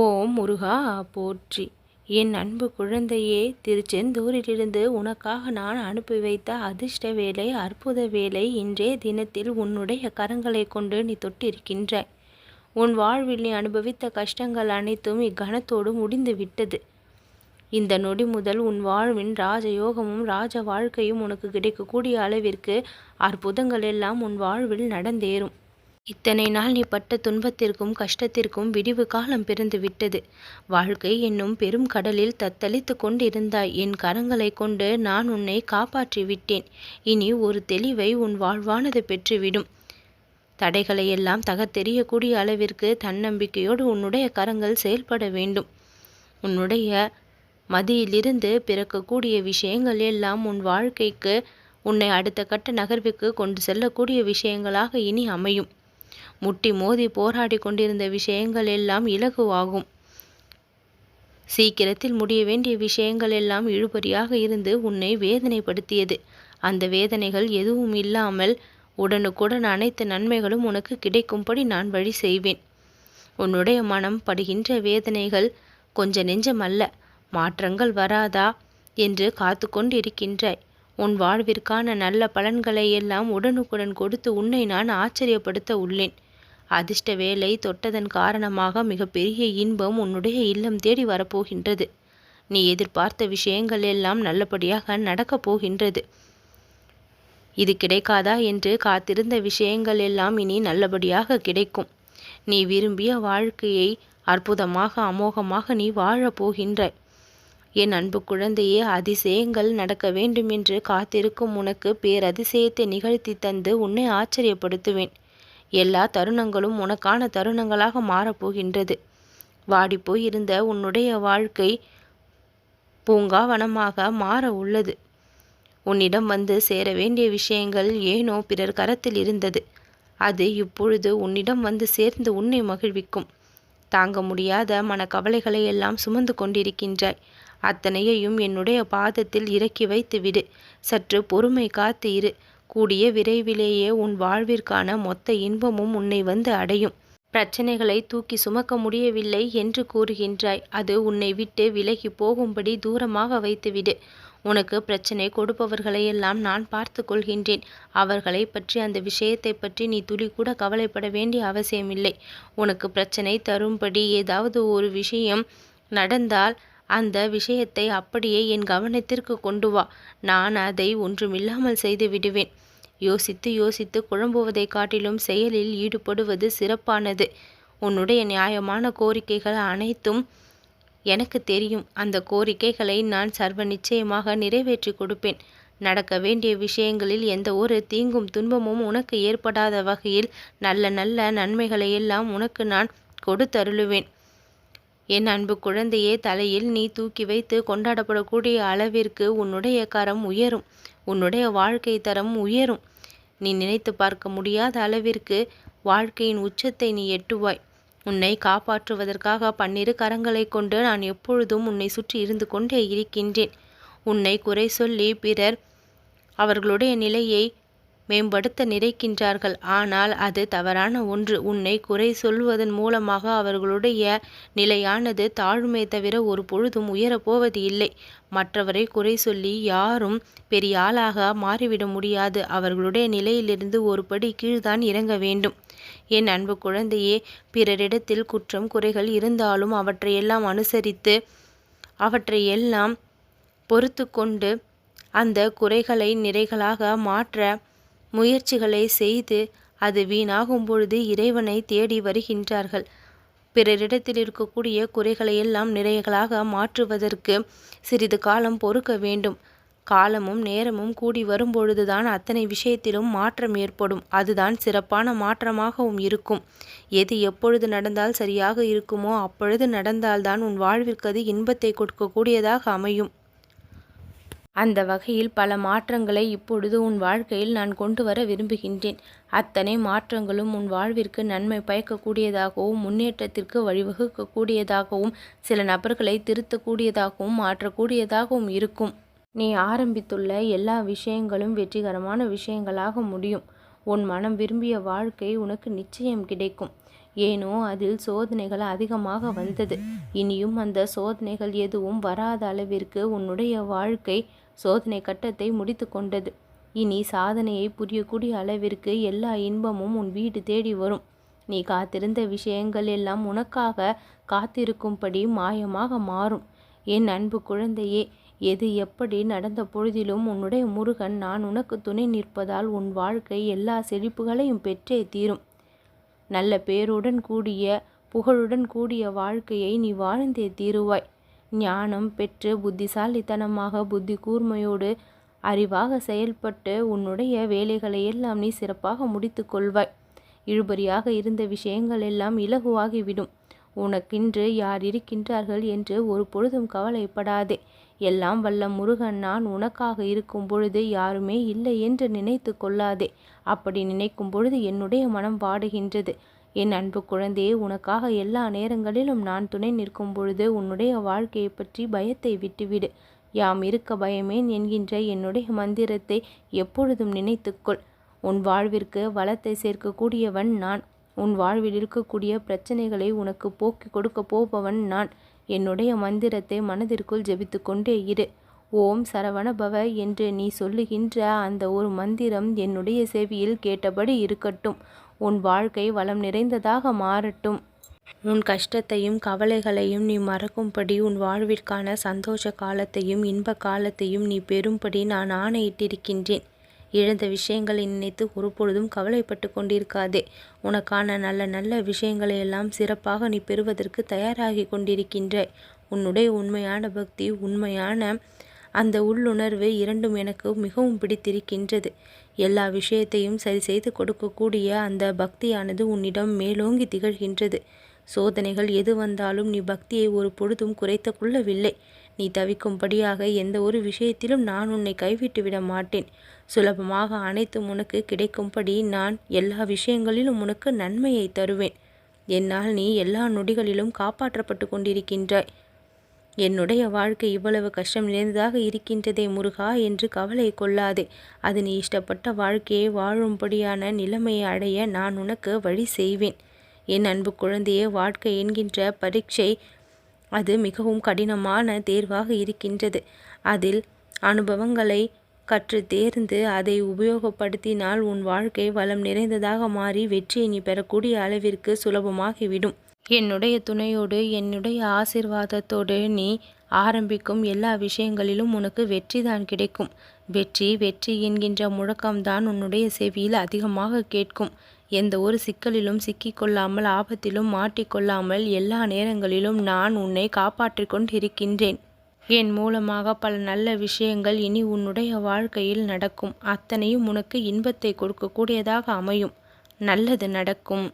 ஓம் முருகா போற்றி. என் அன்பு குழந்தையே திருச்செந்தூரிலிருந்து உனக்காக நான் அனுப்பி வைத்த அதிர்ஷ்ட வேலை அற்புத வேலை இன்றைய தினத்தில் உன்னுடைய கரங்களை கொண்டு நீ தொட்டிருக்கின்றாய் உன் வாழ்வில் நீ அனுபவித்த கஷ்டங்கள் அனைத்தும் இக்கணத்தோடு முடிந்து விட்டது. இந்த நொடி முதல் உன் வாழ்வின் ராஜயோகமும் ராஜ வாழ்க்கையும் உனக்கு கிடைக்கக்கூடிய அளவிற்கு அற்புதங்கள் எல்லாம் உன் வாழ்வில் நடந்தேறும். இத்தனை நாள் நீ பட்ட துன்பத்திற்கும் கஷ்டத்திற்கும் விடிவு காலம் பிறந்து விட்டது. வாழ்க்கை என்னும் பெரும் கடலில் தத்தளித்து கொண்டிருந்தாய். என் கரங்களை கொண்டு நான் உன்னை காப்பாற்றி விட்டேன். இனி ஒரு தெளிவை உன் வாழ்வானது பெற்றுவிடும். தடைகளை எல்லாம் தகத்தெறியக்கூடிய அளவிற்கு தன்னம்பிக்கையோடு உன்னுடைய கரங்கள் செயல்பட வேண்டும். உன்னுடைய மதியிலிருந்து பிறக்கக்கூடிய விஷயங்கள் எல்லாம் உன் வாழ்க்கைக்கு உன்னை அடுத்த கட்ட நகர்வுக்கு கொண்டு செல்லக்கூடிய விஷயங்களாக இனி அமையும். முட்டி மோதி போராடி கொண்டிருந்த விஷயங்கள் எல்லாம் இலகுவாகும். சீக்கிரத்தில் முடிய வேண்டிய விஷயங்கள் எல்லாம் இழுபறியாக இருந்து உன்னை வேதனைப்படுத்தியது. அந்த வேதனைகள் எதுவும் இல்லாமல் உடனுக்குடன் அனைத்து நன்மைகளும் உனக்கு கிடைக்கும்படி நான் வழி செய்வேன். உன்னுடைய மனம் படுகின்ற வேதனைகள் கொஞ்ச நெஞ்சமல்ல மாற்றங்கள் வராதா என்று காத்து கொண்டிருக்கின்றாய். உன் வாழ்விற்கான நல்ல பலன்களை எல்லாம் உடனுக்குடன் கொடுத்து உன்னை நான் ஆச்சரியப்படுத்த உள்ளேன். அதிர்ஷ்ட வேலை தொட்டதன் காரணமாக மிகப்பெரிய இன்பம் உன்னுடைய இல்லம் தேடி வரப்போகின்றது. நீ எதிர்பார்த்த விஷயங்கள் எல்லாம் நல்லபடியாக நடக்கப் போகின்றது. இது கிடைக்காதா என்று காத்திருந்த விஷயங்கள் எல்லாம் இனி நல்லபடியாக கிடைக்கும். நீ விரும்பிய வாழ்க்கையை அற்புதமாக அமோகமாக நீ வாழப் போகின்றாய். என் அன்பு குழந்தையே அதிசயங்கள் நடக்க வேண்டும் என்று காத்திருக்கும் உனக்கு பேரதிசயத்தை நிகழ்த்தி தந்து உன்னை ஆச்சரியப்படுத்துவேன். எல்லா தருணங்களும் உனக்கான தருணங்களாக மாறப்போகின்றது வாடிப்போய் இருந்த உன்னுடைய வாழ்க்கை பூங்காவனமாக மாற உள்ளது. உன்னிடம் வந்து சேர வேண்டிய விஷயங்கள் ஏனோ பிறர் கரத்தில் இருந்தது. அது இப்பொழுது உன்னிடம் வந்து சேர்ந்து உன்னை மகிழ்விக்கும். தாங்க முடியாத மனக்கவலைகளை எல்லாம் சுமந்து கொண்டிருக்கின்றாய். அத்தனையையும் என்னுடைய பாதத்தில் இறக்கி வைத்து விடு சற்று பொறுமை காத்து இரு. கூடிய விரைவிலேயே உன் வாழ்விற்கான மொத்த இன்பமும் உன்னை வந்து அடையும். பிரச்சனைகளை தூக்கி சுமக்க முடியவில்லை என்று கூறுகின்றாய். அது உன்னை விட்டு விலகி போகும்படி தூரமாக வைத்துவிடு. உனக்கு பிரச்சனை கொடுப்பவர்களையெல்லாம் நான் பார்த்து கொள்கின்றேன். அவர்களை பற்றி அந்த விஷயத்தை பற்றி நீ துளி கூட கவலைப்பட வேண்டிய அவசியமில்லை. உனக்கு பிரச்சனை தரும்படி ஏதாவது ஒரு விஷயம் நடந்தால் அந்த விஷயத்தை அப்படியே என் கவனத்திற்கு கொண்டு வா. நான் அதை ஒன்றுமில்லாமல் செய்து விடுவேன். யோசித்து யோசித்து குழம்புவதை காட்டிலும் செயலில் ஈடுபடுவது சிறப்பானது. உன்னுடைய நியாயமான கோரிக்கைகள் அனைத்தும் எனக்கு தெரியும். அந்த கோரிக்கைகளை நான் சர்வ நிச்சயமாக நிறைவேற்றி கொடுப்பேன். நடக்க வேண்டிய விஷயங்களில் எந்த ஒரு தீங்கும் துன்பமும் உனக்கு ஏற்படாத வகையில் நல்ல நல்ல நன்மைகளை எல்லாம் உனக்கு நான் கொடுத்தருளுவேன். என் அன்பு குழந்தையே தலையில் நீ தூக்கி வைத்து கொண்டாடப்படக்கூடிய அளவிற்கு உன்னுடைய கரம் உயரும். உன்னுடைய வாழ்க்கை தரம் உயரும். நீ நினைத்து பார்க்க முடியாத அளவிற்கு வாழ்க்கையின் உச்சத்தை நீ எட்டுவாய். உன்னை காப்பாற்றுவதற்காக பன்னிரு கரங்களை கொண்டு நான் எப்பொழுதும் உன்னை சுற்றி இருந்து கொண்டே இருக்கின்றேன். உன்னை குறை சொல்லி பிறர் அவர்களுடைய நிலையை மேம்படுத்த நினைக்கின்றார்கள். ஆனால் அது தவறான ஒன்று. உன்னை குறை சொல்வதன் மூலமாக அவர்களுடைய நிலையானது தாழ்மை தவிர ஒரு பொழுதும் உயரப்போவது இல்லை. மற்றவரை குறை சொல்லி யாரும் பெரிய ஆளாக மாறிவிட முடியாது. அவர்களுடைய நிலையிலிருந்து ஒரு படி கீழ்தான் இறங்க வேண்டும். என் அன்பு குழந்தையே பிறரிடத்தில் குற்றம் குறைகள் இருந்தாலும் அவற்றையெல்லாம் அனுசரித்து அவற்றையெல்லாம் பொறுத்து கொண்டு அந்த குறைகளை நிறைகளாக மாற்ற முயற்சிகளை செய்து அது வீணாகும் பொழுது இறைவனை தேடி வருகின்றார்கள். பிறரிடத்தில் இருக்கக்கூடிய குறைகளை எல்லாம் நிறைகளாக மாற்றுவதற்கு சிறிது காலம் பொறுக்க வேண்டும். காலமும் நேரமும் கூடி வரும்பொழுதுதான் அத்தனை விஷயத்திலும் மாற்றம் ஏற்படும். அதுதான் சிறப்பான மாற்றமாகவும் இருக்கும். எது எப்பொழுது நடந்தால் சரியாக இருக்குமோ அப்பொழுது நடந்தால்தான் உன் வாழ்விற்கு அது இன்பத்தை கொடுக்கக்கூடியதாக அமையும். அந்த வகையில் பல மாற்றங்களை இப்பொழுது உன் வாழ்க்கையில் நான் கொண்டு வர விரும்புகின்றேன். அத்தனை மாற்றங்களும் உன் வாழ்விற்கு நன்மை பயக்கக்கூடியதாகவும் முன்னேற்றத்திற்கு வழிவகுக்கக்கூடியதாகவும் சில நபர்களை திருத்தக்கூடியதாகவும் மாற்றக்கூடியதாகவும் இருக்கும். நீ ஆரம்பித்துள்ள எல்லா விஷயங்களும் வெற்றிகரமான விஷயங்களாக முடியும். உன் மனம் விரும்பிய வாழ்க்கை உனக்கு நிச்சயம் கிடைக்கும். ஏனோ அதில் சோதனைகள் அதிகமாக வந்தது. இனியும் அந்த சோதனைகள் எதுவும் வராத அளவிற்கு உன்னுடைய வாழ்க்கை சோதனை கட்டத்தை முடித்து கொண்டது. இனி சாதனையை புரியக்கூடிய அளவிற்கு எல்லா இன்பமும் உன் வீடு தேடி வரும். நீ காத்திருந்த விஷயங்கள் எல்லாம் உனக்காக காத்திருக்கும்படி மாயமாக மாறும். என் அன்பு குழந்தையே எது எப்படி நடந்த பொழுதிலும் உன்னுடைய முருகன் நான் உனக்கு துணை நிற்பதால் உன் வாழ்க்கை எல்லா செழிப்புகளையும் பெற்றே தீரும். நல்ல பேருடன் கூடிய புகழுடன் கூடிய வாழ்க்கையை நீ வாழ்ந்தே தீருவாய். ஞானம் பெற்று புத்திசாலித்தனமாக புத்தி கூர்மையோடு அறிவாக செயல்பட்டு உன்னுடைய வேலைகளை எல்லாம் நீ சிறப்பாக முடித்து கொள்வாய். இழுபறியாக இருந்த விஷயங்கள் எல்லாம் இலகுவாகிவிடும். உனக்கென்று யார் இருக்கின்றார்கள் என்று ஒரு பொழுதும் கவலைப்படாதே. எல்லாம் வல்ல முருகன் நான் உனக்காக இருக்கும் பொழுது யாருமே இல்லை என்று நினைத்து கொள்ளாதே. அப்படி நினைக்கும் பொழுது என்னுடைய மனம் வாடுகின்றது. என் அன்பு குழந்தையே உனக்காக எல்லா நேரங்களிலும் நான் துணை நிற்கும் பொழுது உன்னுடைய வாழ்க்கையை பற்றி பயத்தை விட்டுவிடு. யாம் இருக்க பயமேன் என்கின்ற என்னுடைய மந்திரத்தை எப்பொழுதும் நினைத்துக்கொள். உன் வாழ்விற்கு வளத்தை சேர்க்கக்கூடியவன் நான். உன் வாழ்வில் இருக்கக்கூடிய பிரச்சனைகளை உனக்கு போக்கி கொடுக்க போபவன் நான். என்னுடைய மந்திரத்தை மனதிற்குள் ஜெபித்து கொண்டே இரு. ஓம் சரவணபவ என்று நீ சொல்லுகின்ற அந்த ஒரு மந்திரம் என்னுடைய செவியில் கேட்டபடி இருக்கட்டும். உன் வாழ்க்கை வளம் நிறைந்ததாக மாறட்டும். உன் கஷ்டத்தையும் கவலைகளையும் நீ மறக்கும்படி உன் வாழ்விற்கான சந்தோஷ காலத்தையும் இன்ப காலத்தையும் நீ பெறும்படி நான் ஆணையிட்டிருக்கின்றேன். இழந்த விஷயங்களை நினைத்து ஒருபொழுதும் கவலைப்பட்டு கொண்டிருக்காதே. உனக்கான நல்ல நல்ல விஷயங்களை எல்லாம் சிறப்பாக நீ பெறுவதற்கு தயாராகி கொண்டிருக்கின்றாய் உன்னுடைய உண்மையான பக்தி உண்மையான அந்த உள்ளுணர்வு இரண்டும் எனக்கு மிகவும் பிடித்திருக்கின்றது. எல்லா விஷயத்தையும் சரி செய்து கொடுக்கக்கூடிய அந்த பக்தியானது உன்னிடம் மேலோங்கி திகழ்கின்றது. சோதனைகள் எது வந்தாலும் நீ பக்தியை ஒரு பொழுதும் குறைத்து கொள்ளவில்லை. நீ தவிக்கும்படியாக எந்த ஒரு விஷயத்திலும் நான் உன்னை கைவிட்டு விட மாட்டேன். சுலபமாக அனைத்தும் உனக்கு கிடைக்கும்படி நான் எல்லா விஷயங்களிலும் உனக்கு நன்மையை தருவேன். என்னால் நீ எல்லா நொடிகளிலும் காப்பாற்றப்பட்டு கொண்டிருக்கின்றாய். என்னுடைய வாழ்க்கை இவ்வளவு கஷ்டம் நிறைந்ததாக இருக்கின்றதே முருகா என்று கவலை கொள்ளாதே. அது நீ இஷ்டப்பட்ட வாழ்க்கையை வாழும்படியான நிலைமையை அடைய நான் உனக்கு வழி செய்வேன். என் அன்பு குழந்தையே வாழ்க்கை என்கின்ற பரீட்சை அது மிகவும் கடினமான தேர்வாக இருக்கின்றது. அதில் அனுபவங்களை கற்று தேர்ந்து அதை உபயோகப்படுத்தினால் உன் வாழ்க்கை வளம் நிறைந்ததாக மாறி வெற்றியை நீ பெறக்கூடிய அளவிற்கு சுலபமாகிவிடும். என்னுடைய துணையோடு என்னுடைய ஆசிர்வாதத்தோடு நீ ஆரம்பிக்கும் எல்லா விஷயங்களிலும் உனக்கு வெற்றி தான் கிடைக்கும். வெற்றி வெற்றி என்கின்ற முழக்கம்தான் உன்னுடைய செவியில் அதிகமாக கேட்கும். எந்த ஒரு சிக்கலிலும் சிக்கிக்கொள்ளாமல் ஆபத்திலும் மாட்டிக்கொள்ளாமல் எல்லா நேரங்களிலும் நான் உன்னை காப்பாற்றிக் கொண்டிருக்கின்றேன். என் மூலமாக பல நல்ல விஷயங்கள் இனி உன்னுடைய வாழ்க்கையில் நடக்கும். அத்தனையும் உனக்கு இன்பத்தை கொடுக்கக்கூடியதாக அமையும். நல்லது நடக்கும்.